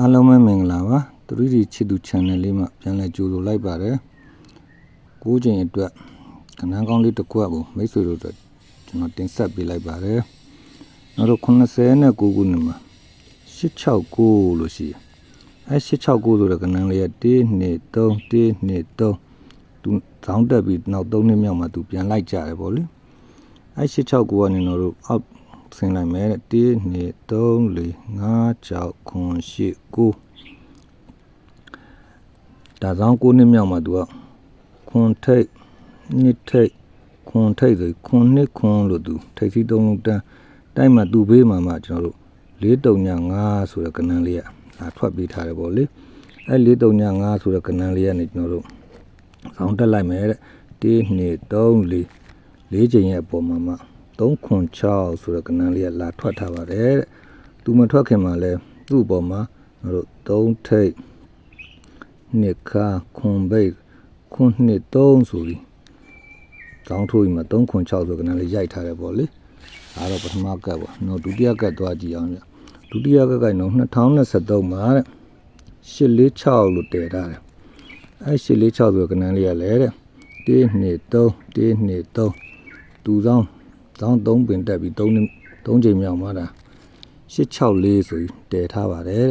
အားလုံးပဲမင်္ဂလာပါ 3D ချစ်သူ channel လေးမှာပြန်လည်ကြိုဆိုလိုက်ပါတယ်ကိုးချိန်အတွက်ကဏ္ဍကောင်းလေးတစ်ခွက်ကိုမိတ်ဆွေတို့အတွက်ကျွန်တော်တင်ဆက်ပေးလိုက်ပါတယ်နောက်တော့89ခုနှစ်မှာ869လို့ရှိတယ်အဲ869ဆိုတဲ့ကဏ္ဍလေးက1 2 3 1 2 3သူဇောင်းတက်ပြီးနောက်3နှစ်မြောက်မှာသူပြန်လိုက်ကြတယ်ဗောလေအဲ869ကနေတော့အောက် ဆင်းလိုက်မယ်တဲ့1 2 3 4 5 6 9 10 9ဒါဆောင်9နှစ်မြောက်မှာသူကခွန်ထိတ်နှစ်ထိတ်ခွန်ထိတ်ဆိုခွန်နှစ်ခွန်လို့သူထိတ်စီသုံးလုံးတန်းတိုက်မှာသူ့ဘေးမှာမှကျွန်တော်တို့435ဆိုတဲ့ကဏ္ဍလေးကဒါထွက်ပေးထားတယ်ပေါ့လေအဲ435ဆိုတဲ့ကဏ္ဍလေးကနေကျွန်တော်တို့ဆောင်းတက်လိုက်မယ်တဲ့1 2 3 4လေးချိန်ရဲ့အပေါ်မှာမှ 3ခွန်6ဆိုတဲ့ကဏ္ဍလေးကလာထွက်ထားပါတယ်တဲ့သူမထွက်ခင်မှာလဲသူ့အပေါ်မှာကျွန်တော်တို့3ထိတ်နှစ်ခါခွန်ဘိတ်ခွန်နှစ်3ဆိုပြီးတောင်းထိုးပြီးမှ3ခွန်6ဆိုကဏ္ဍလေးရိုက်ထားတယ်ပေါ့လေဒါတော့ပထမကတ်ပေါ့နော်ဒုတိယကတ်သွားကြည့်အောင်ညဒုတိယကတ်ကတော့2023မှာတဲ့846လို့တည်ထားတယ်အဲ846ဆိုကဏ္ဍလေးရလဲတဲ့1 2 3 1 2 3သူဆောင် တောင်း3ပင်တက်ပြီး3 3ချိန်မြောက်မှာဒါ864ဆိုပြီးတည်ထားပါတယ်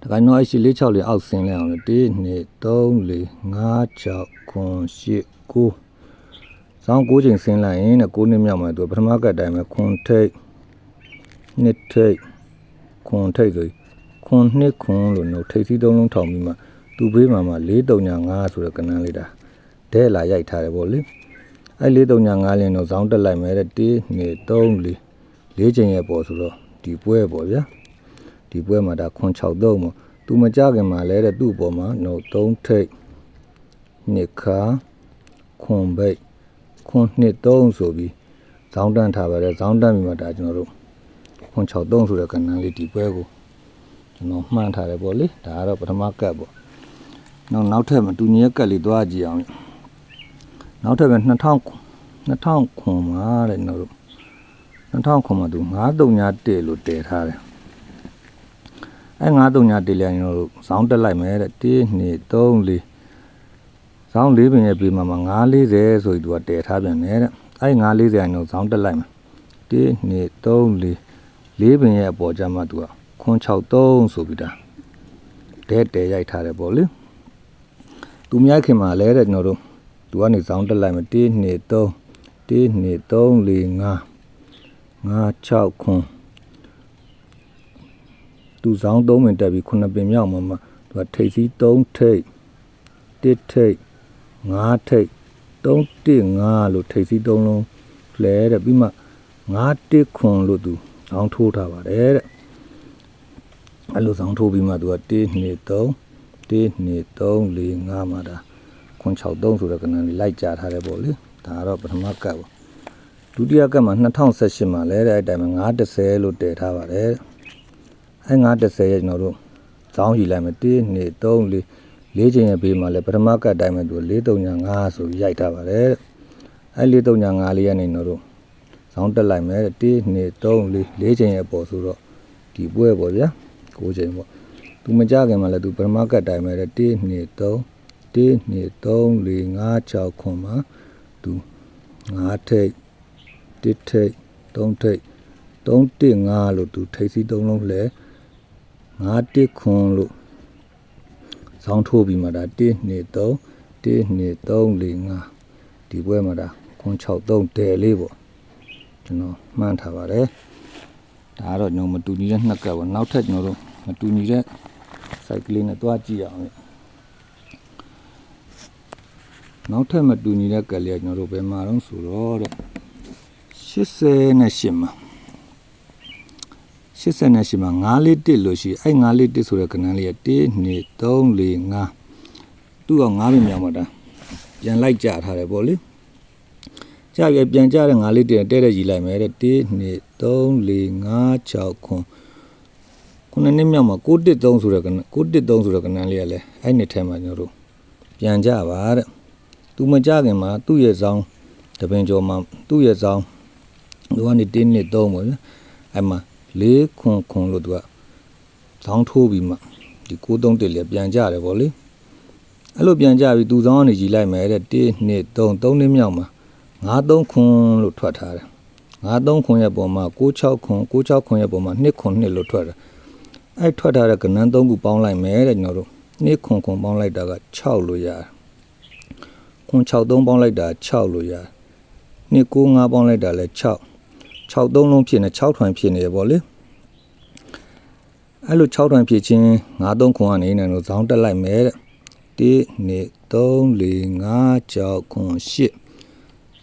တဲ့တခိုင်းတော့အဲ့ရှိလေး6လေးအောက်ဆင်းလဲအောင်1 2 3 4 5 6 9 10 9စောင်း9ချိန်ဆင်းလိုက်ရင်တဲ့9နှစ်မြောက်မှာသူပထမကတ်တိုင်းမှာခွန်ထိတ်နှစ်ထိတ်ခွန်ထိတ်ဆိုခွန်နှစ်ခွန်လို့နှုတ်ထိတ်စီးသုံးလုံးထောင်ပြီးမှသူ့ဘေးမှာမှ435ဆိုတဲ့ကဏ္ဍလေးဒါဒဲလာရိုက်ထားတယ်ပေါ့လေ အဲ့435လင်းတော့ဇောင်းတက်လိုက်မယ်တဲ့1 2 3 4လေးချိန်ရဲ့ပေါ်ဆိုတော့ဒီပွဲပေါ့ဗျာဒီပွဲမှာဒါခွန်6သုံးပေါ့သူမကြခင်မှာလဲတဲ့သူ့ပေါ်မှာနှုတ်3ထိတ်နှစ်ခါခွန်ဘိတ်ခွန်နှစ်3ဆိုပြီးဇောင်းတန်းထားပါတယ်ဇောင်းတန်းပြီးမှဒါကျွန်တော်တို့ခွန်6 3ဆိုတဲ့ကဏ္ဍလေးဒီပွဲကိုကျွန်တော်မှန်းထားတယ်ပေါ့လေဒါကတော့ပထမကတ်ပေါ့နောက်နောက်ထပ်မတူညီတဲ့ကတ်လေးသွားကြည့်အောင် နောက်ထပ်ပဲ2000 2000ခွန်မှာတဲ့ကျွန်တော်တို့2000ခွန်မှာသူ931လို့တည်ထားတယ်အဲ931တည်လိုက်ရင်တို့ဇောင်းတက်လိုက်မယ်တဲ့1 2 3 4ဇောင်း၄ပင်ရဲ့ပြေးမှာမှာ940ဆိုပြီးသူကတည်ထားပြန်တယ်တဲ့အဲ940ရင်တော့ဇောင်းတက်လိုက်မယ်1 2 3 4လေးပင်ရဲ့အပေါ်ကျမှသူကခွန်63ဆိုပြီးတာတဲတဲရိုက်ထားတယ်ပေါ့လေသူမြိုက်ခင်မှာလဲတဲ့ကျွန်တော်တို့ သူကနေဇောင်းတက်လိုက်မယ်1 2 3 1 2 3 4 5 5 6ခွန်သူဇောင်း3ပင်တက်ပြီး9ပင်မြောက်မှာမှသူကထိတ်စီ3ထိတ်1ထိတ်5ထိတ်3 1 5လို့ထိတ်စီ3လုံးလဲတဲ့ပြီးမှ5 1ခွန်လို့သူဇောင်းထိုးထားပါတယ်တဲ့အဲ့လိုဇောင်းထိုးပြီးမှသူက1 2 3 1 2 3 4 5မှာဒါ ခွန်63ဆိုတဲ့ကဏ္ဍလေးလိုက်ကြထားတယ်ပေါ့လေဒါကတော့ပထမကတ်ပေါ့ဒုတိယကတ်မှာ2018မှာလဲတဲ့အတိုင်းမှာ930လို့တည်ထားပါတယ်အဲ930ရဲ့ကျွန်တော်တို့ဇောင်းယူလိုက်မယ်1 2 3 4လေးချိန်ရဲ့ဘေးမှာလဲပထမကတ်တိုင်းမှာသူ435ဆိုရိုက်ထားပါတယ်အဲ435လေးကနေကျွန်တော်တို့ဇောင်းတက်လိုက်မယ်1 2 3 4လေးချိန်ရဲ့ပေါ်ဆိုတော့ဒီပွဲပေါ့ဗျာ9ချိန်ပေါ့သူမကြခင်မှာလဲသူပထမကတ်တိုင်းမှာ1 2 3 1 2 3 4 5 6ခွန်မှာသူ9ထိတ်1ထိတ်3ထိတ်3 1 5လို့သူထိတ်စီ3လုံးလဲ9 1ခွန်လို့ဇောင်းထိုးပြီးမှဒါ1 2 3 1 2 3 4 5ဒီပွဲမှာဒါခွန်6 3တဲလေးပေါ့ကျွန်တော်မှန်းထားပါတယ်ဒါကတော့ကျွန်တော်မတူညီတဲ့နှစ်ကပ်ပေါ့နောက်ထပ်ကျွန်တော်တို့မတူညီတဲ့ site ကလေးနဲ့တွားကြည့်အောင်လေ နောက်ထပ်မတူညီတဲ့ကလေးကကျွန်တော်တို့ဘယ်မှာတော့ဆိုတော့တဲ့88မှာ88မှာ9လေးတစ်လို့ရှိအဲ့9လေးတစ်ဆိုတဲ့ကဏ္ဍလေးက1 2 3 4 5သူ့က9ပြင်မြောက်မှာဒါပြန်လိုက်ကြထားတယ်ပေါ့လေကြပြပြန်ကြတဲ့9လေးတစ်တဲတဲ့ကြီးလိုက်မယ်တဲ့1 2 3 4 5 6ခွန်ခုနှစ်နှစ်မြောက်မှာ613ဆိုတဲ့ကဏ္ဍ613ဆိုတဲ့ကဏ္ဍလေးကလည်းအဲ့နှစ်ထဲမှာကျွန်တော်တို့ပြန်ကြပါတဲ့ သူမကြခင်မှာသူ့ရဲ့ဇောင်းတပင်ကျော်မှာသူ့ရဲ့ဇောင်းသူကနေတင်းနှစ်3ပေါ့ဗျအဲ့မှာ၄ခွန်ခွန်လို့သူကဇောင်းထိုးပြီးမှဒီ631လည်းပြန်ကြတယ်ဗောလေအဲ့လိုပြန်ကြပြီးသူဇောင်းကနေကြီးလိုက်မယ်တဲ့1 2 3 3နှစ်မြောက်မှာ93ခွန်းလို့ထွက်ထားတယ်93ခွန်းရဲ့ပုံမှာ96ခွန်း96ခွန်းရဲ့ပုံမှာ2ခွန်း2လို့ထွက်တယ်အဲ့ထွက်ထားတဲ့ကဏ္ဍ3ခုပေါင်းလိုက်မယ်တဲ့ကျွန်တော်တို့2ခွန်းခွန်းပေါင်းလိုက်တာက6လို့ရတယ် ခွန်း63ပေါင်းလိုက်တာ6လို့ရတယ်2 9 5ပေါင်းလိုက်တာလည်း6 6သုံးလုံးဖြစ်နေ6ထွန်ဖြစ်နေရပေါ့လေအဲ့လို6ထွန်ဖြစ်ချင်း9သုံးခွန်ကနေနေလို့ဇောင်းတက်လိုက်မယ်တဲ့1 2 3 4 5 6ခွန်8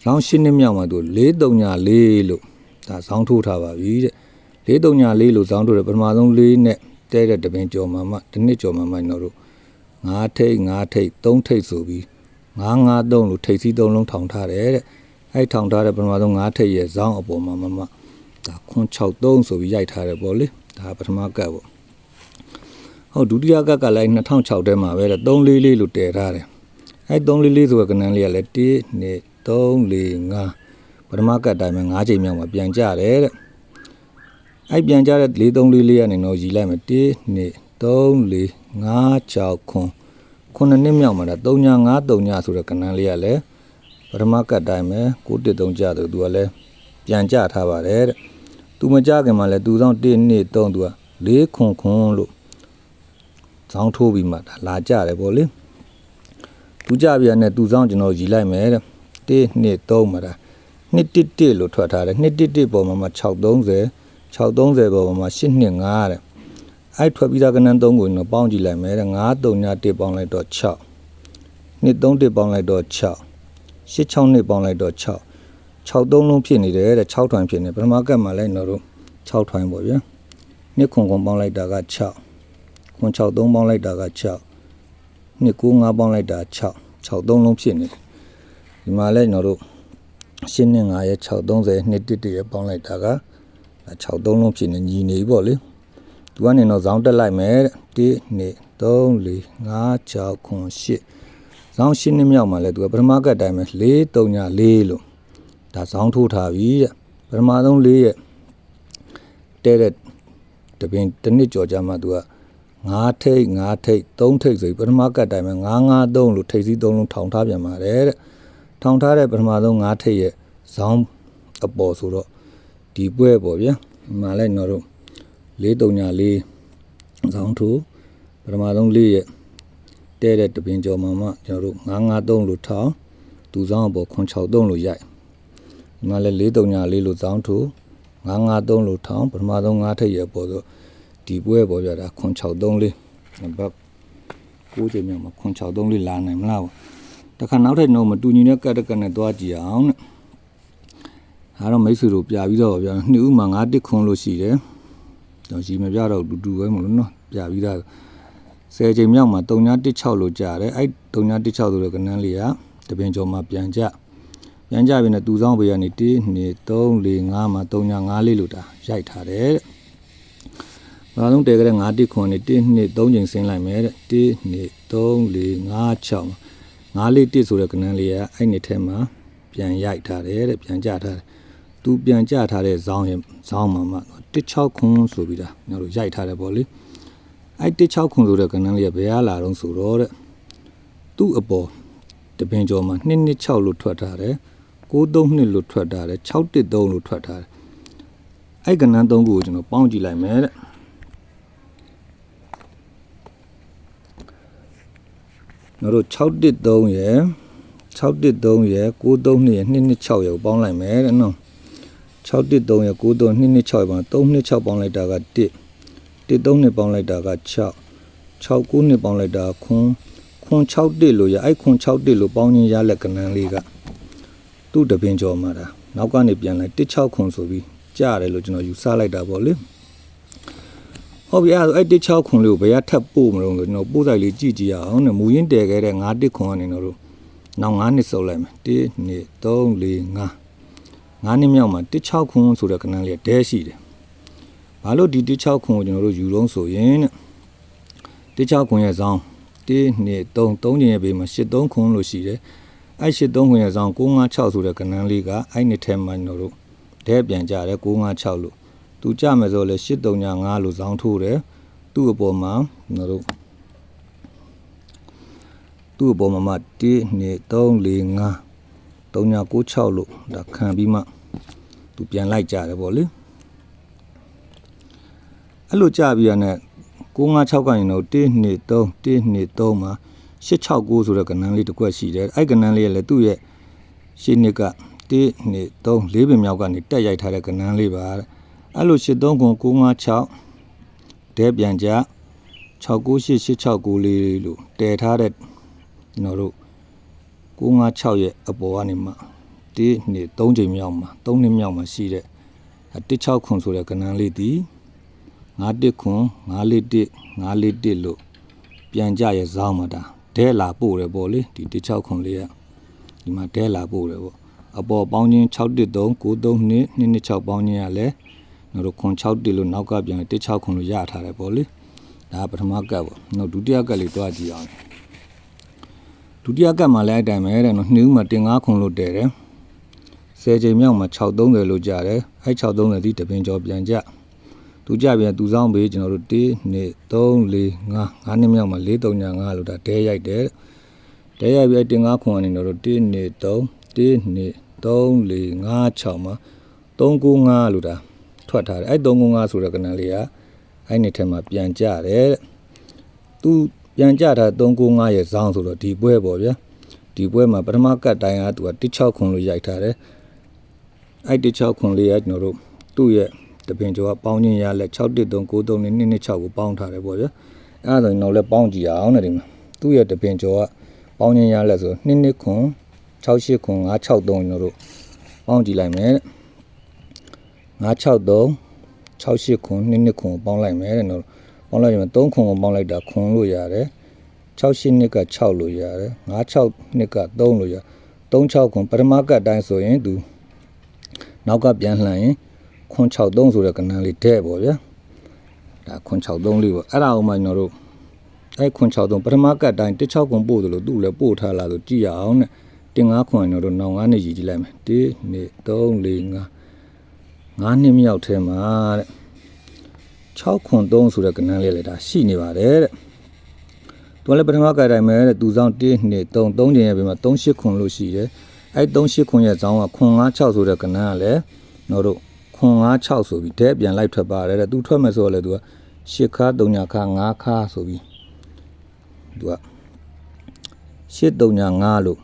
ဇောင်း8နှစ်မြောက်မှာသူ4 3ညာ4လို့ဒါဇောင်းထိုးထားပါပြီတဲ့4 3ညာ4လို့ဇောင်းထိုးတယ်ပထမဆုံး4နဲ့တဲတဲ့တပင်ကြော်မှာမှတစ်နှစ်ကြော်မှာမှကျွန်တော်တို့9ထိတ်9ထိတ်3ထိတ်ဆိုပြီး 9 9 3လို့ထိတ်စီး3လုံးထောင်ထားတယ်တဲ့အဲ့ထောင်ထားတဲ့ပထမဆုံး၅ထိပ်ရဲ့ဇောင်းအပေါ်မှာမမဒါခွန်း63ဆိုပြီးရိုက်ထားတယ်ပေါ့လေဒါပထမကတ်ပေါ့ဟုတ်ဒုတိယကတ်ကလည်း2006ထဲမှာပဲတဲ့344လို့တည်ထားတယ်အဲ့344ဆိုတဲ့ကဏ္ဍလေးကလည်း1 2 3 4 5ပထမကတ်တိုင်းမှာ5ချိန်မြောက်မှာပြန်ကြတယ်တဲ့အဲ့ပြန်ကြတဲ့4344ကနေတော့ရီလိုက်မယ်1 2 3 4 5 6ခွ န်းခုနှစ်နှစ်မြောက်မှာဒါ3ည5 3ညဆိုတဲ့ကဏ္ဍလေးကလည်းပထမကတ်တိုင်းပဲ613ကြတယ်သူကလည်းပြန်ကြထားပါတယ်တဲ့သူမကြခင်မှာလည်းသူဆောင်1 2 3သူက4ခွန်ခွန်လို့ဇောင်းထိုးပြီးမှဒါလာကြတယ်ဗောလေသူကြပြန်နဲ့သူဆောင်ကျွန်တော်ရီလိုက်မယ်တဲ့1 2 3မှာဒါ211လို့ထွက်ထားတယ်211ပေါ်မှာမှ630 630ပေါ်မှာ825တဲ့ အဲ့ထွက်ပြီးသားကဏ္ဍ3ကိုကျွန်တော်ပေါင်းကြည့်လိုက်မယ်တဲ့9 3ည1ပေါင်းလိုက်တော့6 2 3 1ပေါင်းလိုက်တော့6 6 6နှစ်ပေါင်းလိုက်တော့6 6သုံးလုံးဖြစ်နေတယ်တဲ့6ထွန်ဖြစ်နေပထမကတ်မှာလည်းကျွန်တော်တို့6ထွန်ပေါ့ဗျာနှစ်ခွန်ခွန်ပေါင်းလိုက်တာက6ခွန်6သုံးပေါင်းလိုက်တာက6နှစ်9 5ပေါင်းလိုက်တာ6 6သုံးလုံးဖြစ်နေတယ်ဒီမှာလည်းကျွန်တော်တို့ရှင်းနှစ်9ရဲ့6 30နှစ်1 1ရဲ့ပေါင်းလိုက်တာက6သုံးလုံးဖြစ်နေညီနေပြီပေါ့လေ သူကနေတော့ဇောင်းတက်လိုက်မယ်တဲ့1 2 3 4 5 6ခွန်8ဇောင်းရှင်းနှစ်မြောက်မှာလဲသူကပထမကတ်တိုင်းပဲ4 3ည4လို့ဒါဇောင်းထိုးထားပြီတဲ့ပထမဆုံး4ရဲ့တဲတဲ့တပင်တစ်နှစ်ကြော်ကြမှာသူက9ထိတ်9ထိတ်3ထိတ်ဆိုပြီးပထမကတ်တိုင်းပဲ9 9 3လို့ထိတ်စီး3လုံးထောင်ထားပြန်ပါတယ်တဲ့ထောင်ထားတဲ့ပထမဆုံး9ထိတ်ရဲ့ဇောင်းအပေါ်ဆိုတော့ဒီပွဲပေါ့ဗျာဒီမှာလဲကျွန်တော်တို့ 4 3ည4ဇောင်းထိုးပထမဆုံး4ရဲ့တဲတဲ့တပင်ကျော်မှာမှကျွန်တော်တို့953လို့ထောင်းသူဆောင်အပေါ်963လို့ရိုက်ဒီမှာလဲ434လို့ဇောင်းထိုး953လို့ထောင်းပထမဆုံး9ထိပ်ရဲ့ပေါ်ဆိုဒီပွဲပေါ်ပြတာ963လေးဘတ်ကိုးချိန်မြောက်မှာ963လေးလာနိုင်မလားတခါနောက်ထပ်တော့မတူညီတဲ့ကတ်တကတ်နဲ့သွားကြည့်အောင်တဲ့ဒါတော့မိတ်ဆွေတို့ပြပြီးတော့ဗျာနှစ်ဦးမှာ9တစ်ခွန်းလို့ရှိတယ် တော့ရီမပြတော့တူတူပဲမလို့နော်ပြပြီးသားဆယ်ချိန်မြောက်မှာ3916လို့ကြားတယ်အဲ့3916ဆိုတဲ့ကဏ္ဍလေးကတပင်ကျော်မှာပြန်ကြပြန်ကြပြီနဲ့သူဆောင်ဘေးကနေ1 2 3 4 5မှာ39လေးလို့တာရိုက်ထားတယ်တဲ့။ဘာလို့တဲကြတဲ့9တိခွန်နေ1 2 3ချိန်ဆင်းလိုက်မယ်တဲ့1 2 3 4 5 6မှာ9လေးတစ်ဆိုတဲ့ကဏ္ဍလေးကအဲ့နှစ်ထဲမှာပြန်ရိုက်ထားတယ်တဲ့ပြန်ကြထားတယ်။ သူပြန်ကြထားတဲ့ဇောင်းရဲ့ဇောင်းမှာမှ16ခွန်ဆိုပြီးတာကျွန်တော်တို့ရိုက်ထားတယ်ပေါ့လေ။အဲ့16ခွန်ဆိုတဲ့ကဏ္ဍလေးကဘယ်ဟာလာတော့ဆိုတော့တဲ့သူ့အပေါ်တပင်ကျော်မှာ226လို့ထွက်ထားတယ်632လို့ထွက်ထားတယ်613လို့ထွက်ထားတယ်အဲ့ကဏ္ဍ3ခုကိုကျွန်တော်ပေါင်းကြည့်လိုက်မယ်တဲ့ကျွန်တော်တို့613ရယ်613ရယ်632ရယ်226ရယ်ကိုပေါင်းလိုက်မယ်တဲ့နော် 613ရယ်632 226ရယ်ပေါင်း326ပေါင်းလိုက်တာက1 1 3နှစ်ပေါင်းလိုက်တာက6 6 9နှစ်ပေါင်းလိုက်တာခွန်းခွန်း6တစ်လို့ရအဲ့ခွန်း6တစ်လို့ပေါင်းခြင်းရလက်ကဏ္ဍလေးကသူ့တပင်ကျော်မှာဒါနောက်ကနေပြန်လိုက်16ခွန်းဆိုပြီးကြားတယ်လို့ကျွန်တော်ယူဆလိုက်တာပေါ့လေဟုတ်ပြီအဲ့ဒါအဲ့16ခွန်းလေးကိုဘယ်ကထပ်ပို့မလို့ဆိုကျွန်တော်ပို့ဆိုင်လေးကြည့်ကြည့်ရအောင်နဲ့မူရင်းတည်ခဲ့တဲ့9တစ်ခွန်းကနေတော့နောက်9နှစ်စုပ်လိုက်မယ်1 2 3 4 5 9နှစ်မြောက်မှာ16ခွန်းဆိုတဲ့ကဏ္ဍလေးကဒဲရှိတယ်ဘာလို့ဒီ16ခွန်းကိုကျွန်တော်တို့ယူလုံးဆိုရင်တဲ့16ခွန်းရဲ့ဇောင်း1 2 3 3ချိန်ရဲ့ဘေးမှာ83ခွန်းလို့ရှိတယ်အဲ့83ခွန်းရဲ့ဇောင်း956ဆိုတဲ့ကဏ္ဍလေးကအဲ့နှစ်ထဲမှာကျွန်တော်တို့ဒဲပြန်ကြတယ်956လို့သူကြမယ်ဆိုလဲ83ည5လို့ဇောင်းထိုးတယ်သူ့အပေါ်မှာကျွန်တော်တို့သူ့အပေါ်မှာမှ1 2 3 4 5 3996လို့ဒါခံပြီးမှ သူပြန်လိုက်ကြတယ်ပေါ့လေအဲ့လိုကြပြီးရတဲ့956ကနေတော့1 2 3 1 2 3မှာ869ဆိုတဲ့ကဏ္ဍလေးတစ်ခွက်ရှိတယ်အဲ့ကဏ္ဍလေးကလည်းသူ့ရဲ့ရှင်းနှစ်က1 2 3 4ပင်မြောက်ကနေတက်ရိုက်ထားတဲ့ကဏ္ဍလေးပါတဲ့အဲ့လို83ခု956ဒဲပြန်ကြ69886လေးလို့တည်ထားတဲ့ကျွန်တော်တို့956ရဲ့အပေါ်ကနေမှ ဒီနှစ်3ချိန်မြောက်မှာ3နှစ်မြောက်မှာရှိတဲ့16ခွန်ဆိုတဲ့ကဏ္ဍလေးဒီ51ခွန်941 941လို့ပြန်ကြရဲ့ဇောင်းမှာဒါဒဲလာပို့တယ်ပေါ့လေဒီ16ခွန်လေးကဒီမှာဒဲလာပို့တယ်ပေါ့အပေါ်ပေါင်းချင်း613 932 226ပေါင်းချင်းကလည်းတို့ခွန်61လို့နောက်ကပြန်16ခွန်လို့ရထားတယ်ပေါ့လေဒါပထမကပ်ပေါ့နောက်ဒုတိယကပ်လေးတွားကြည့်အောင်ဒုတိယကတ်မှာလည်းအတိုင်းပဲတဲ့နော်နှီးဦးမှာတင်9ခုလို့တဲတယ် 10ချိန်မြောက်မှာ630လို့ကြတယ်အဲ630ဒီတပင်ကျော်ပြန်ကြသူကြပြန်သူဆောင်ပေးကျွန်တော်တို့1 2 3 4 5 5နှစ်မြောက်မှာ4 3ညာ5လို့ဒါတဲရိုက်တယ်တဲရိုက်ပြီးတင်9ခုကနေတော့1 2 3 1 2 3 4 5 6မှာ395လို့ဒါထွက်ထားတယ်အဲ395ဆိုတဲ့ကဏ္ဍလေးကအဲ့ဒီထဲမှာပြန်ကြတယ်တဲ့သူပြန်ကြတာ395ရဲ့ဇောင်းဆိုတော့ဒီပွဲပေါ့ဗျာဒီပွဲမှာပထမကတ်တိုင်းကသူက16ခွန်လို့ရိုက်ထားတယ် အဲ့16ခွန်လေးကကျွန်တော်တို့သူ့ရဲ့တပင်ကျော်ကပေါင်းချင်းရလက်61393နဲ့226ကိုပေါင်းထားတယ်ပေါ့ဗျာအဲ့ဒါဆိုရင်တော့လည်းပေါင်းကြည့်အောင်တဲ့ဒီမှာသူ့ရဲ့တပင်ကျော်ကပေါင်းချင်းရလက်ဆို22ခွန်68ခွန်963ကျွန်တော်တို့ပေါင်းကြည့်လိုက်မယ်တဲ့963 68ခွန်22ခွန်ကိုပေါင်းလိုက်မယ်တဲ့နော်ပေါင်းလိုက်ရင်3ခွန်ကိုပေါင်းလိုက်တာခွန်လို့ရတယ်68နှစ်က6လို့ရတယ်56နှစ်က3လို့ရ36ခွန်ပထမကတ်တိုင်းဆိုရင်သူ နောက်ကပြန်လှန်ရင်ခွန်63ဆိုတဲ့ကဏ္ဍလေးတဲ့ပေါ့ဗျာဒါခွန်63လေးပေါ့အဲ့ဒါအောင်မှကျွန်တော်တို့အဲ့ခွန်63ပထမကတ်တိုင်း16ခွန်ပို့တယ်လို့သူ့လည်းပို့ထားလာဆိုကြည့်ရအောင်နဲ့တင်9ခွန်ကျွန်တော်တို့နောင်9နှစ်ရည်ကြည့်လိုက်မယ်1 2 3 4 5 9နှစ်မြောက်ထဲမှာတဲ့6ခွန်3ဆိုတဲ့ကဏ္ဍလေးလည်းဒါရှိနေပါတယ်တဲ့သူကလည်းပထမကတိုင်းမဲ့တဲ့သူဆောင်1 2 3 3ချိန်ရဲ့ပြင်မှာ38ခွန်လို့ရှိတယ် အဲ့38ခွန်ရဲ့ဇောင်းကခွန်96ဆိုတဲ့ကဏ္ဍကလည်းကျွန်တော်တို့ခွန်96ဆိုပြီးဒဲပြန်လိုက်ထွက်ပါတယ်တဲ့သူထွက်မယ်ဆိုတော့လေသူက8ခါ3ညခါ5ခါဆိုပြီးသူက8 3ည5လို့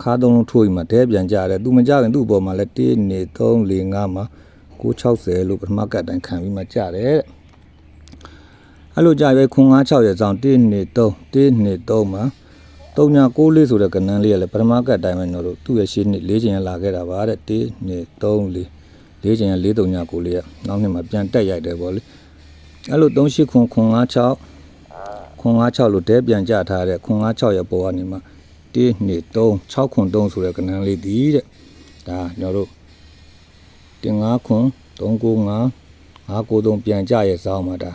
ခါသုံးလုံးထိုးပြီးမှဒဲပြန်ကြတယ်သူမကြခင်သူ့အပေါ်မှာလည်း1နေ3 4 5မှာ960လို့ပထမကတ်တိုင်းခံပြီးမှကြတယ်တဲ့အဲ့လိုကြရွေးခွန်96ရဲ့ဇောင်း1နေ3 1နေ3မှာ9 3964ဆိုတဲ့ကဏ္ဍလေးကလည်းပထမကတ်တိုင်းပဲတော့သူ့ရဲ့ရှေ့နှစ်၄ချိန်ရလာခဲ့တာပါတဲ့1 2 3 4 4ချိန်ရ4396လေးကနောက်နှစ်မှာပြန်တက်ရိုက်တယ်ဗောလေအဲ့လို389956 956လို့တဲပြန်ကြထားတဲ့956ရဲ့ပေါ်ကနေမှ1 2 3 6ခွန်3ဆိုတဲ့ကဏ္ဍလေးဒီတဲ့ဒါကျွန်တော်တို့တင်9ခွန်395 593ပြန်ကြရဲ့ဇောင်းမှာဒါ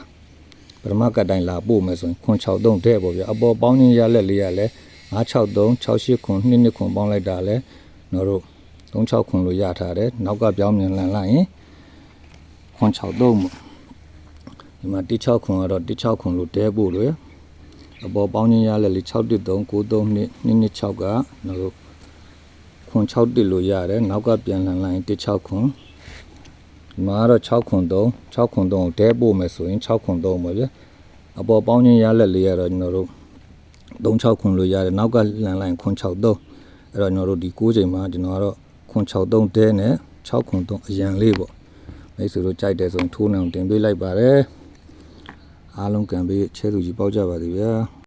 ပထမကတ်တိုင်းလာပို့မယ်ဆိုရင်ခွန်63တဲ့ပေါ့ဗျာအပေါ်ပေါင်းခြင်းရလက်လေးရလဲ 963 68ခွန်2နှစ်ခွန်ပေါင်းလိုက်တာလဲတို့တို့36ခွန်လို့ရထားတယ်နောက်ကပြောင်းမြန်လန်လိုက်ရင်ခွန်63ပေါ့ဒီမှာ16ခွန်ကတော့16ခွန်လို့တဲပို့လို့အပေါ်ပေါင်းချင်းရလက်လေး613 93နှစ်2နှစ်6ကတို့ခွန်61လို့ရတယ်နောက်ကပြန်လန်လိုက်ရင်16ခွန်ဒီမှာကတော့6ခွန်3 6ခွန်3ကိုဒဲပို့မယ်ဆိုရင်6ခွန်3ပါဗျာအပေါ်ပေါင်းချင်းရလက်လေးကတော့ကျွန်တော်တို့ 3 6ခွန်လို့ရတယ်နောက်ကလန်လိုက်ခွန်6 3အဲ့တော့ကျွန်တော်တို့ဒီ6ချိန်မှာကျွန်တော်ကတော့ခွန်6 3ဒဲနဲ့6ခွန်3အရန်လေးပေါ့မိတ်ဆွေတို့ကြိုက်တယ်ဆိုရင်ထိုးနေအောင်တင်ပေးလိုက်ပါတယ်အားလုံးကံပေးချဲသူကြီးပေါက်ကြပါသည်ဗျာ